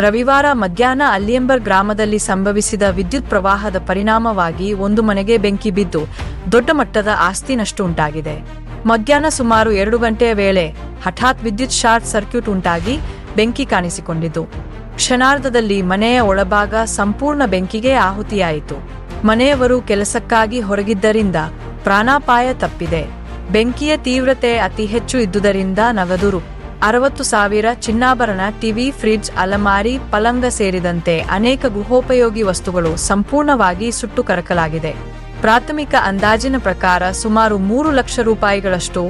ರವಿವಾರ ಮಧ್ಯಾಹ್ನ ಅಲ್ಲಿಯಂಬರ್ ಗ್ರಾಮದಲ್ಲಿ ಸಂಭವಿಸಿದ ವಿದ್ಯುತ್ ಪ್ರವಾಹದ ಪರಿಣಾಮವಾಗಿ ಒಂದು ಮನೆಗೆ ಬೆಂಕಿ ಬಿದ್ದು ದೊಡ್ಡ ಮಟ್ಟದ ಆಸ್ತಿ ನಷ್ಟ ಉಂಟಾಗಿದೆ. ಮಧ್ಯಾಹ್ನ ಸುಮಾರು ಎರಡು ಗಂಟೆಯ ವೇಳೆ ಹಠಾತ್ ವಿದ್ಯುತ್ ಶಾರ್ಟ್ ಸರ್ಕ್ಯೂಟ್ ಉಂಟಾಗಿ ಬೆಂಕಿ ಕಾಣಿಸಿಕೊಂಡಿತು ಕ್ಷಣಾರ್ಧದಲ್ಲಿ ಮನೆಯ ಒಳಭಾಗ ಸಂಪೂರ್ಣ ಬೆಂಕಿಗೆ ಆಹುತಿಯಾಯಿತು. ಮನೆಯವರು ಕೆಲಸಕ್ಕಾಗಿ ಹೊರಗಿದ್ದರಿಂದ ಪ್ರಾಣಾಪಾಯ ತಪ್ಪಿದೆ. ಬೆಂಕಿಯ ತೀವ್ರತೆ ಅತಿ ಹೆಚ್ಚು ಇದ್ದುದರಿಂದ ನಗದು ರು ಅರವತ್ತು ಸಾವಿರ ಚಿನ್ನಾಭರಣ, ಟಿವಿ, ಫ್ರಿಡ್ಜ್, ಅಲಮಾರಿ, ಪಲಂಗ ಸೇರಿದಂತೆ ಅನೇಕ ಗೃಹೋಪಯೋಗಿ ವಸ್ತುಗಳು ಸಂಪೂರ್ಣವಾಗಿ ಸುಟ್ಟು ಕರಕಲಾಗಿದೆ. ಪ್ರಾಥಮಿಕ ಅಂದಾಜಿನ ಪ್ರಕಾರ ಸುಮಾರು ಮೂರು ಲಕ್ಷ ರೂಪಾಯಿಗಳಷ್ಟು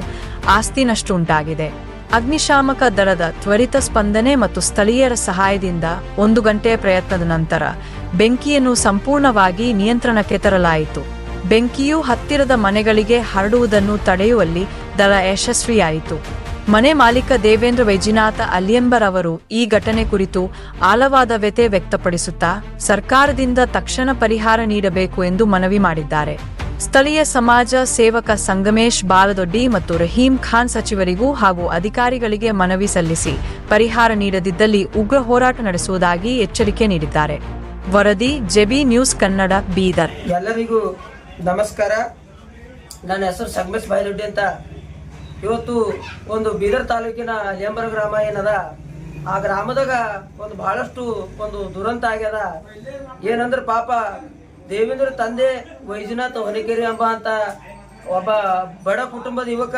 ಆಸ್ತಿ ನಷ್ಟುಂಟಾಗಿದೆ ಅಗ್ನಿಶಾಮಕ ದಳದ ತ್ವರಿತ ಸ್ಪಂದನೆ ಮತ್ತು ಸ್ಥಳೀಯರ ಸಹಾಯದಿಂದ ಒಂದು ಗಂಟೆಯ ಪ್ರಯತ್ನದ ನಂತರ ಬೆಂಕಿಯನ್ನು ಸಂಪೂರ್ಣವಾಗಿ ನಿಯಂತ್ರಣಕ್ಕೆ ತರಲಾಯಿತು. ಬೆಂಕಿಯು ಹತ್ತಿರದ ಮನೆಗಳಿಗೆ ಹರಡುವುದನ್ನು ತಡೆಯುವಲ್ಲಿ ದಳ ಯಶಸ್ವಿಯಾಯಿತು. ಮನೆ ಮಾಲೀಕ ದೇವೇಂದ್ರ ವೈಜಿನಾಥ ಅಲಿಯಂಬರ್ ಅವರು ಈ ಘಟನೆ ಕುರಿತು ಆಳವಾದ ವ್ಯತೆ ವ್ಯಕ್ತಪಡಿಸುತ್ತಾ ಸರ್ಕಾರದಿಂದ ತಕ್ಷಣ ಪರಿಹಾರ ನೀಡಬೇಕು ಎಂದು ಮನವಿ ಮಾಡಿದ್ದಾರೆ. ಸ್ಥಳೀಯ ಸಮಾಜ ಸೇವಕ ಸಂಗಮೇಶ್ ಬಾಲದೊಡ್ಡಿ ಮತ್ತು ರಹೀಂ ಖಾನ್ ಸಚಿವರಿಗೂ ಹಾಗೂ ಅಧಿಕಾರಿಗಳಿಗೆ ಮನವಿ ಸಲ್ಲಿಸಿ ಪರಿಹಾರ ನೀಡದಿದ್ದಲ್ಲಿ ಉಗ್ರ ಹೋರಾಟ ನಡೆಸುವುದಾಗಿ ಎಚ್ಚರಿಕೆ ನೀಡಿದ್ದಾರೆ. ವರದಿ, ಜೆಬಿ ನ್ಯೂಸ್ ಕನ್ನಡ, ಬೀದರ್. ಎಲ್ಲರಿಗೂ ನಮಸ್ಕಾರ. ನನ್ನ ಹೆಸರು ಸಂಗಮೇಶ್ ಬಾಯಿದೊಡ್ಡಿ ಅಂತ ಇವತ್ತು ಒಂದು ಬೀದರ್ ತಾಲೂಕಿನ ಲೇಂಬರ ಗ್ರಾಮ ಏನದ? ಆ ಗ್ರಾಮದಾಗ ಒಂದು ಬಹಳಷ್ಟು ಒಂದು ದುರಂತ ಆಗ್ಯದ. ಏನಂದ್ರೆ ಪಾಪ ದೇವೇಂದ್ರ ತಂದೆ ವೈಜನಾಥ್ ಹೊನಿಕೇರಿ ಎಂಬ ಅಂತ ಒಬ್ಬ ಬಡ ಕುಟುಂಬದ ಯುವಕ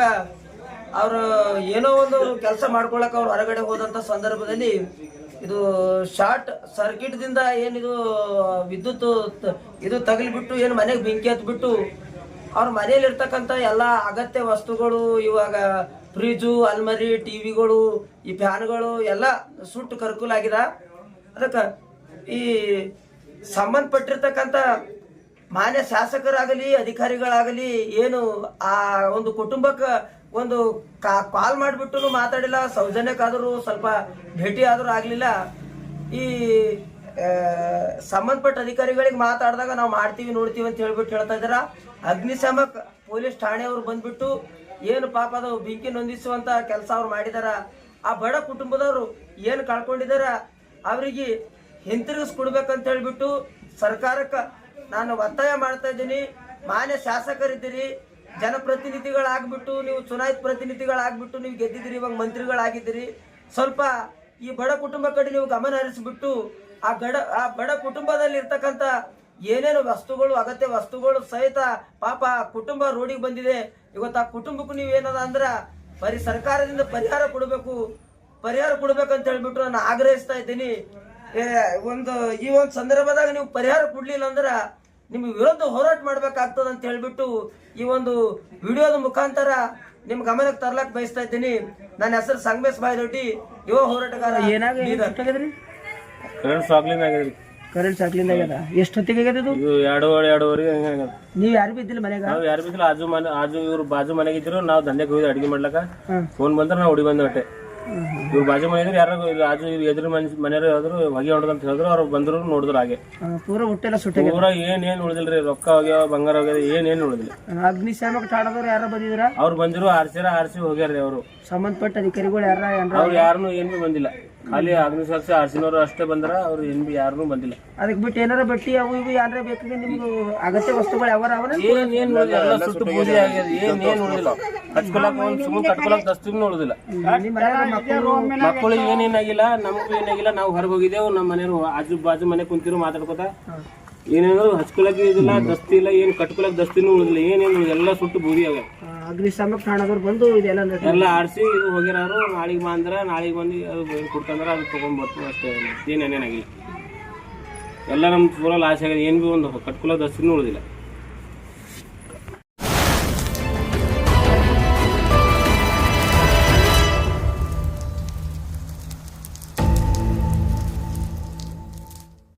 ಅವರು ಏನೋ ಒಂದು ಕೆಲಸ ಮಾಡ್ಕೊಳಕ್ ಅವ್ರು ಹೊರಗಡೆ ಹೋದಂತ ಸಂದರ್ಭದಲ್ಲಿ ಇದು ಶಾರ್ಟ್ ಸರ್ಕಿಟ್ ದಿಂದ ಏನಿದು ವಿದ್ಯುತ್ ಇದು ತಗಲಿಬಿಟ್ಟು ಏನು ಮನೆಗೆ ಬೆಂಕಿ ಹತ್ಬಿಟ್ಟು ಅವ್ರ ಮನೆಯಲ್ಲಿ ಇರ್ತಕ್ಕಂಥ ಎಲ್ಲ ಅಗತ್ಯ ವಸ್ತುಗಳು, ಇವಾಗ ಫ್ರಿಜು ಅಲ್ಮರಿ, ಟಿವಿಗಳು, ಈ ಫ್ಯಾನ್ಗಳು ಎಲ್ಲ ಸುಟ್ಟು ಕರ್ಕುಲಾಗಿದೆ ಅದಕ್ಕೆ ಈ ಸಂಬಂಧಪಟ್ಟಿರ್ತಕ್ಕಂಥ ಮಾನ್ಯ ಶಾಸಕರಾಗಲಿ, ಅಧಿಕಾರಿಗಳಾಗಲಿ ಏನು ಆ ಒಂದು ಕುಟುಂಬಕ್ಕೆ ಒಂದು ಕಾಲ್ ಮಾಡಿಬಿಟ್ಟು ಮಾತಾಡಿಲ್ಲ, ಸೌಜನ್ಯಕ್ಕಾದರೂ ಸ್ವಲ್ಪ ಭೇಟಿ ಆದರೂ ಆಗಲಿಲ್ಲ. ಈ ಸಂಬಂಧಪಟ್ಟ ಅಧಿಕಾರಿಗಳಿಗೆ ಮಾತಾಡಿದಾಗ ನಾವು ಮಾಡ್ತೀವಿ, ನೋಡ್ತೀವಿ ಅಂತ ಹೇಳ್ಬಿಟ್ಟು ಹೇಳ್ತಾ ಇದ್ದಾರ? ಅಗ್ನಿಶಾಮಕ ಪೊಲೀಸ್ ಠಾಣೆಯವರು ಬಂದ್ಬಿಟ್ಟು ಏನು ಪಾಪ ಅದು ಬೆಂಕಿ ನೊಂದಿಸುವಂತ ಕೆಲಸ ಅವ್ರು ಮಾಡಿದಾರ. ಆ ಬಡ ಕುಟುಂಬದವರು ಏನು ಕಳ್ಕೊಂಡಿದಾರ? ಅವರಿಗೆ ಹಿಂತಿರುಗಿಸ್ಕೊಡ್ಬೇಕಂತ ಹೇಳ್ಬಿಟ್ಟು ಸರ್ಕಾರಕ್ಕೆ ನಾನು ಒತ್ತಾಯ ಮಾಡ್ತಾ ಇದ್ದೀನಿ. ಮಾನ್ಯ ಶಾಸಕರಿದ್ದೀರಿ. ಜನಪ್ರತಿನಿಧಿಗಳಾಗ್ಬಿಟ್ಟು ನೀವು ಚುನಾಯಿತ ಪ್ರತಿನಿಧಿಗಳಾಗ್ಬಿಟ್ಟು ನೀವು ಗೆದ್ದಿದ್ದೀರಿ, ಇವಾಗ ಮಂತ್ರಿಗಳಾಗಿದ್ದೀರಿ. ಸ್ವಲ್ಪ ಈ ಬಡ ಕುಟುಂಬ ಕಡೆ ನೀವು ಗಮನ ಹರಿಸ್ಬಿಟ್ಟು ಆ ಗಡ, ಆ ಬಡ ಕುಟುಂಬದಲ್ಲಿ ಇರ್ತಕ್ಕಂಥ ಏನೇನು ವಸ್ತುಗಳು ಅಗತ್ಯ ವಸ್ತುಗಳು ಸಹಿತ ಪಾಪ ಕುಟುಂಬ ರೋಡಿಗೆ ಬಂದಿದೆ. ಇವತ್ತು ಆ ಕುಟುಂಬಕ್ಕೂ ನೀವು ಏನದ ಅಂದ್ರೆ ಬರೀ ಸರ್ಕಾರದಿಂದ ಪರಿಹಾರ ಕೊಡಬೇಕು ಪರಿಹಾರ ಕೊಡ್ಬೇಕಂತ ಹೇಳ್ಬಿಟ್ಟು ನಾನು ಆಗ್ರಹಿಸ್ತಾ ಇದ್ದೀನಿ. ಏ, ಒಂದು ಈ ಒಂದು ಸಂದರ್ಭದಾಗ ನೀವು ಪರಿಹಾರ ಕೊಡ್ಲಿಲ್ಲ ಅಂದ್ರೆ ನಿಮ್ಗೆ ವಿರುದ್ಧ ಹೋರಾಟ ಮಾಡ್ಬೇಕಾಗ್ತದೆ ಅಂತ ಹೇಳ್ಬಿಟ್ಟು ಈ ಒಂದು ವಿಡಿಯೋದ ಮುಖಾಂತರ ನಿಮ್ ಗಮನಕ್ಕೆ ತರ್ಲಕ್ ಬಯಸ್ತಾ ಇದ್ದೀನಿ. ನನ್ನ ಹೆಸರು ಸಂಗಮೇಶ್ ಬಾಯ್ ರೊಟ್ಟಿ ಯುವ ಹೋರಾಟಗಾರ ಬೀದರ್. ಕರೆಂಟ್ ಸಾಕ್ಲಿಂದ ಆಗ್ಯದ? ಎಷ್ಟು ಹೊತ್ತಿಗೆ ಆಗ್ಯದ ಇದು? ಎರಡೂವರೆ ಎರಡೂವರೆಗೆ ಹಂಗೆ ಆಗ್ಯದ. ನೀವು ಯಾರು ಬಿದ್ದಿಲ್ಲ ಮನೆಗೆ? ನಾವು ಯಾರು ಬಿದ್ದಿಲ್ಲ ಆಜು ಮನೆ ಆಜು ಇವ್ರು ಬಾಜು ಮನೆಗೆ ಇದ್ರು ನಾವು ದಂಧೆಗೆ ಹೋಗಿ ಅಡಿಗೆ ಮಾಡ್ಲಕ್ಕ. ಹ್ಮ್. ಫೋನ್ ಬಂದ್ರೆ ನಾವು ಹುಡಿ ಬಂದ ಅಟ್ಟೆ ಇವ್ರು ಬಾಜು ಮನೆ ಇದ್ರೆ ಯಾರು ಇಲ್ಲಿ ಆಜು ಇವ್ರು ಎದುರು ಮನೆ ಮನೆಯವ್ರು ಯಾವ್ದ್ರು ಹೊಗೆ ಹೊಡೆದ್ ಅಂತ ಹೇಳಿದ್ರು ಅವ್ರು ಬಂದ್ರು ನೋಡಿದ್ರು ಹಾಗೆ. ಪೂರ ಹೊಟ್ಟೆಲ್ಲ ಸುಟ್ಟ ಪೂರ ಏನ್ ಏನ್ ಉಳಿದಿಲ್ರಿ ರೊಕ್ಕ ಹೋಗ್ಯಾವ ಬಂಗಾರ ಹೋಗ್ಯಾವ ಏನ್ ಏನ್ ಉಳಿದಿಲ್ಲ ಅಗ್ನಿಶಾಮಕ ಠಾಣದವ್ರು ಯಾರು ಬಂದಿದ್ರ ಅವ್ರು ಬಂದ್ರು ಆರ್ಸಿರ ಆರ್ಸಿ ಹೋಗ್ಯಾರ್ರಿ ಅವರು. ಸಂಬಂಧಪಟ್ಟ ಅಧಿಕಾರಿಗಳು ಯಾರ ಏನ್ರ ಅವ್ರು ಯಾರನ್ನು ಏನ್ ಬಿ ಬಂದಿಲ್ಲ. ಖಾಲಿ ಅಗ್ನಿಸಾಕ್ಷಿ ಆರ್ಸಿನವರು ಅಷ್ಟೇ ಬಂದ್ರ ಅವ್ರು ಏನ್ ಬಿ ಯಾರನ್ನೂ ಬಂದಿಲ್ಲ. ಅದಕ್ಕೆ ಬಿಟ್ಟು ಏನಾರ ಬಟ್ಟಿ ಅವು ಇವು ಯಾರ ಬೇಕು ನಿಮ್ಗೆ ಅಗತ್ಯ ವಸ್ತುಗಳು ಯಾವ ಏನ್ ಏನ್ ಉಳಿದಿಲ್ಲ ಎಲ್ಲ ಸುಟ್ಟು ಬೂದಿ ಆಗ್ಯದ ಏನ್ ಏನ್ ಉಳಿದಿಲ್ಲ ಹಚ್ಕೊಳಕ್ ಒಂದ್ ಸುಮ್ಮನೆ ಕಟ್ಕೊಳಕ್ ದಸ್ತಿನೂ ಉಳಿದಿಲ್ಲ ಮಕ್ಕಳಿಗೆ ಏನೇನಾಗಿಲ್ಲ ನಮಗೂ ಏನಾಗಿಲ್ಲ ನಾವು ಹೊರಗೆ ಹೋಗಿದ್ದೇವು ನಮ್ಮ ಮನೆಯವರು ಆಜು ಬಾಜು ಮನೆ ಕುಂತಿರು ಮಾತಾಡ್ಕೋತ. ಏನೇನು ಹಚ್ಕೊಳಕ್ ಇದಿಲ್ಲ ದಸ್ತಿ ಇಲ್ಲ ಏನ್ ಕಟ್ಕೊಳಕ್ ದಸ್ತಿನೂ ಉಳಿದಿಲ್ಲ ಏನೇನು ಎಲ್ಲ ಸುಟ್ಟು ಬೂದಿ ಅವ. ಅಗ್ನಿಶಾಮಕ ಠಾಣದವ್ರು ಬಂದು ಇದೆಲ್ಲ ಎಲ್ಲ ಆಡ್ಸಿ ಇದು ಹೋಗ್ಯಾರು ನಾಳೆಗೆ ಬಂದ್ರೆ ನಾಳೆಗೆ ಬಂದು ಅದು ಕೊಡ್ತಂದ್ರ ಅದು ತಗೊಂಡ್ ಬರ್ತೀವಿ ಅಷ್ಟೇ ಏನೇನೇನಾಗಿಲ್ಲ ಎಲ್ಲ ನಮ್ಮ ಪೂರ ಲಾಸ್ ಆಗಿದೆ ಏನ್ ಬಿ ಒಂದು ಕಟ್ಕೊಳಕ್ ದಸ್ತಿನೂ ಉಳಿದಿಲ್ಲ.